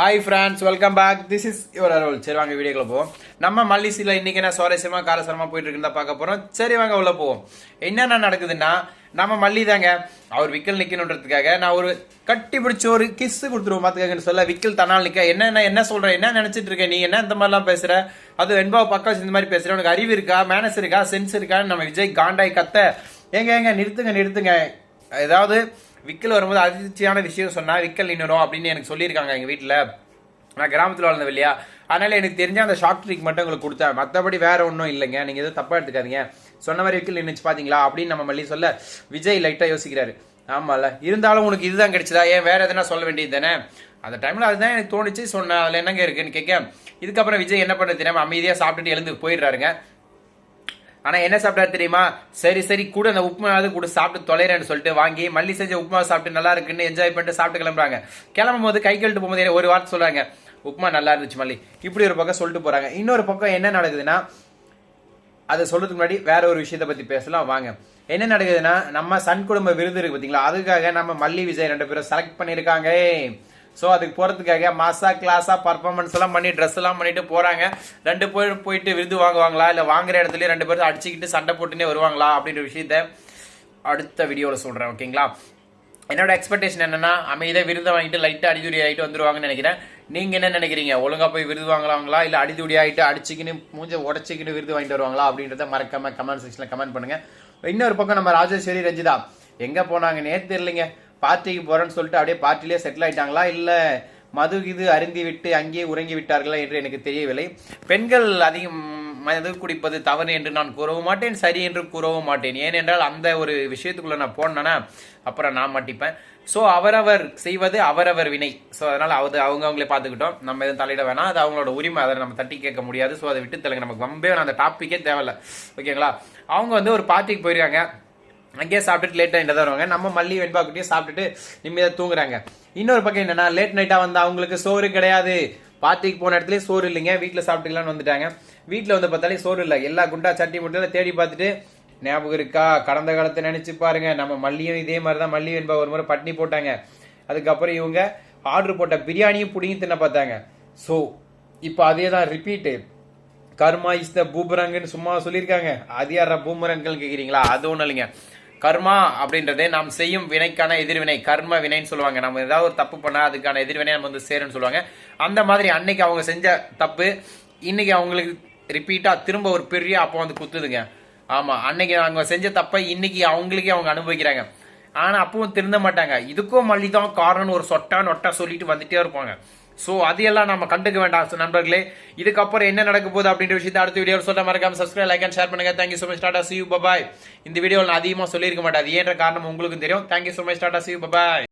Hi friends welcome back this is your Arul சரி வாங்க வீடியோக்குள்ள போவோம். நம்ம மல்லிசியில் இன்றைக்கி என்ன சுவாரஸ்யமாக காரசாரமாக போயிட்டு இருக்குன்னு பார்க்க போகிறோம் சரி வாங்க உள்ள போவோம். என்னென்ன நடக்குதுன்னா நம்ம மல்லி தாங்க. அவர் விக்கல் நிற்கணுன்றதுக்காக நான் ஒரு கட்டி பிடிச்ச ஒரு கிஸ் கொடுத்துருவோம். பார்த்துக்காங்கன்னு சொல்ல விக்கல் தனால் நிற்க என்ன என்ன சொல்கிறேன் என்ன நினச்சிட்டு இருக்க? நீ என்ன இந்த மாதிரிலாம் பேசுகிற அது வெண்பாவை பக்கம் இந்த மாதிரி பேசுகிற உனக்கு அறிவு இருக்கா? மேனஸ் இருக்கா? சென்ஸ் இருக்கான்னு நம்ம விஜய் காண்டாய் கத்த. ஏங்க ஏங்க நிறுத்துங்க நிறுத்துங்க. ஏதாவது விக்கல் வரும்போது அதிர்ச்சியான விஷயம் சொன்னால் விக்கல் நின்றுடும் அப்படின்னு எனக்கு சொல்லியிருக்காங்க எங்கள் வீட்டில் நான் கிராமத்தில் வளர்ந்தேன் இல்லையா? அதனால் எனக்கு தெரிஞ்ச அந்த ஷார்ட் ட்ரிக் மட்டும் உங்களுக்கு கொடுத்தேன். மற்றபடி வேறு ஒன்றும் இல்லைங்க. நீங்கள் எதுவும் தப்பாக எடுத்துக்காதீங்க. சொன்ன மாதிரி விக்கல் நின்றுச்சு பார்த்தீங்களா அப்படின்னு நம்ம மல்லி சொல்ல விஜய் லைட்டாக யோசிக்கிறாரு. ஆமாம்ல இருந்தாலும் உனக்கு இதுதான் கிடைச்சதா? ஏன் வேறு எதுனா சொல்ல வேண்டியது தானே? அந்த டைமில் அதுதான் எனக்கு தோணுச்சு. சொன்னேன் அதில் என்னங்க இருக்குன்னு கேட்க. இதுக்கப்புறம் விஜய் என்ன பண்ண தெரியாமல் அமைதியாக சாப்பிட்டுட்டு எழுந்து போயிடுறாருங்க. ஆனா என்ன சாப்பிட்டாரு தெரியுமா? சரி சரி கூட அந்த உப்புமாவது கூட சாப்பிட்டு தொலைறேன்னு சொல்லிட்டு வாங்கி மல்லி செஞ்ச உப்புமா சாப்பிட்டு நல்லா இருக்குன்னு என்ஜாய் பண்ணிட்டு சாப்பிட்டு கிளம்புறாங்க. கிளம்பும் போது கை கழுட்டு போகும்போது ஒரு வார்த்தை சொல்றாங்க? உப்புமா நல்லா இருந்துச்சு மல்லி. இப்படி ஒரு பக்கம் சொல்லிட்டு போறாங்க. இன்னொரு பக்கம் என்ன நடக்குதுன்னா அதை சொல்றதுக்கு முன்னாடி வேற ஒரு விஷயத்தை பத்தி பேசலாம். வாங்க. என்ன நடக்குதுன்னா நம்ம சன் குடும்ப விருது இருக்கு பாத்தீங்களா? அதுக்காக நம்ம மல்லி விஜய் ரெண்டு பேரும் செலக்ட் பண்ணிருக்காங்க ஸோ அதுக்கு போகிறதுக்காக மாசா கிளாஸாக பர்ஃபார்மன்ஸ் எல்லாம் பண்ணி ட்ரெஸ் எல்லாம் பண்ணிட்டு போகிறாங்க ரெண்டு பேரும் போயிட்டு விருது வாங்குவாங்களா? இல்லை வாங்குற இடத்துல ரெண்டு பேரும் அடிச்சுக்கிட்டு சண்டை போட்டுனே வருவாங்களா? அப்படின்ற விஷயத்த அடுத்த வீடியோவில் சொல்கிறேன் ஓகேங்களா என்னோட எக்ஸ்பெக்டேஷன் என்னன்னா அமைதியாக விருதை வாங்கிட்டு லைட்டாக அடிதுடி ஆகிட்டு வந்துருவாங்கன்னு நினைக்கிறேன். நீங்கள் என்ன நினைக்கிறீங்க? ஒழுங்கா போய் விருது வாங்கலாங்களா? இல்லை அடிதுடி ஆகிட்டு அடிச்சுக்கின்னு மூஞ்ச உடச்சிக்கின்னு விருது வாங்கிட்டு வருவாங்களா? அப்படின்றத மறக்காம கமெண்ட் செக்ஷனில் கமெண்ட் பண்ணுங்கள் இன்னொரு பக்கம் நம்ம ராஜேஸ்வரி ரஞ்சிதா. எங்கே போனாங்க நேத்து தெரியலங்க. பார்ட்டிக்கு போகிறேன்னு சொல்லிட்டு அப்படியே பார்ட்டிலேயே செட்டில் ஆயிட்டாங்களா? இல்லை மது இது அருந்தி விட்டு அங்கேயே உறங்கி விட்டார்களா என்று எனக்கு தெரியவில்லை. பெண்கள் அதிகம் மது குடிப்பது தவறு என்று நான் கூறவும் மாட்டேன் சரி என்று கூறவும் மாட்டேன். ஏனென்றால் அந்த ஒரு விஷயத்துக்குள்ள நான் போனேன்னா அப்புறம் நான் மாட்டிப்பேன். ஸோ அவரவர் செய்வது அவரவர் வினை. ஸோ அதனால் அது அவங்க அவங்களே பார்த்துக்கிட்டோம். நம்ம எதுவும் தலையிட வேணாம். அது அவங்களோட உரிமை. அதை நம்ம தட்டி கேட்க முடியாது. ஸோ அதை விட்டு தலைங்க நமக்கு ரொம்பவே வேணாம். அந்த டாப்பிக்கே தேவையில்ல. ஓகேங்களா அவங்க வந்து ஒரு பார்ட்டிக்கு போயிருக்காங்க. அங்கேயே சாப்பிட்டுட்டு லேட் நைட்டாக தான் வருவாங்க. நம்ம மல்லி வெண்பாக்குட்டியே சாப்பிட்டுட்டு நிம்மதியாக தூங்குறாங்க. இன்னொரு பக்கம் என்னன்னா லேட் நைட்டாக வந்து அவங்களுக்கு சோறு கிடையாது. பார்ட்டிக்கு போன இடத்துலேயே சோறு இல்லைங்க. வீட்டில் சாப்பிட்டுக்கலாம்னு வந்துட்டாங்க. வீட்டில் வந்து பார்த்தாலே சோறு இல்லை. எல்லா குண்டா சட்டி முட்டையில தேடி பார்த்துட்டு ஞாபகம் இருக்கா? கடந்த காலத்தை நினச்சி பாருங்க. நம்ம மல்லியும் இதே மாதிரி தான் மல்லி வெண்பா ஒரு முறை பட்னி போட்டாங்க. அதுக்கப்புறம் இவங்க ஆர்டர் போட்ட பிரியாணியும் பிடிங்கி தின்ன பார்த்தாங்க. ஸோ இப்போ அதே தான் ரிப்பீட்டு கர்மா இஸ் த பூமரங்கன்னு சும்மா சொல்லியிருக்காங்க. அது யாரா பூமரங்கள் கேட்குறீங்களா அது ஒன்றும் இல்லைங்க. கர்மா அப்படின்றதே நாம் செய்யும் வினைக்கான எதிர்வினை. கர்ம வினைன்னு சொல்லுவாங்க. நம்ம ஏதாவது ஒரு தப்பு பண்ணா அதுக்கான எதிர்வினை நம்ம வந்து சேரும்னு சொல்லுவாங்க. அந்த மாதிரி அன்னைக்கு அவங்க செஞ்ச தப்பு இன்னைக்கு அவங்களுக்கு ரிப்பீட்டா திரும்ப ஒரு பெரிய அப்போ வந்து குத்துதுங்க. ஆமா அன்னைக்கு அவங்க செஞ்ச தப்பை இன்னைக்கு அவங்களுக்கே அவங்க அனுபவிக்கிறாங்க. ஆனா அப்பவும் திருந்த மாட்டாங்க. இதுக்கும் மல்லி தான் காரணம் ஒரு சொட்டா நொட்டா சொல்லிட்டு வந்துட்டே இருப்பாங்க. ஸோ அதையெல்லாம் நம்ம கண்டுக்க வேண்டாம். நண்பர்களே இதுக்கப்புறம் என்ன நடக்க போகுது அப்படின்ற விஷயத்தை அடுத்த வீடியோ சொல்ல மறக்காம சப்ஸ்கிரைப் லைக் அண்ட் ஷேர் பண்ணுங்க. Thank you so much tata see you bye bye இந்த வீடியோவில் நான் அதிகமாக சொல்லியிருக்க மாட்டேன். அது ஏன்ற காரணம் உங்களுக்கும் தெரியும். Thank you so much tata see you bye bye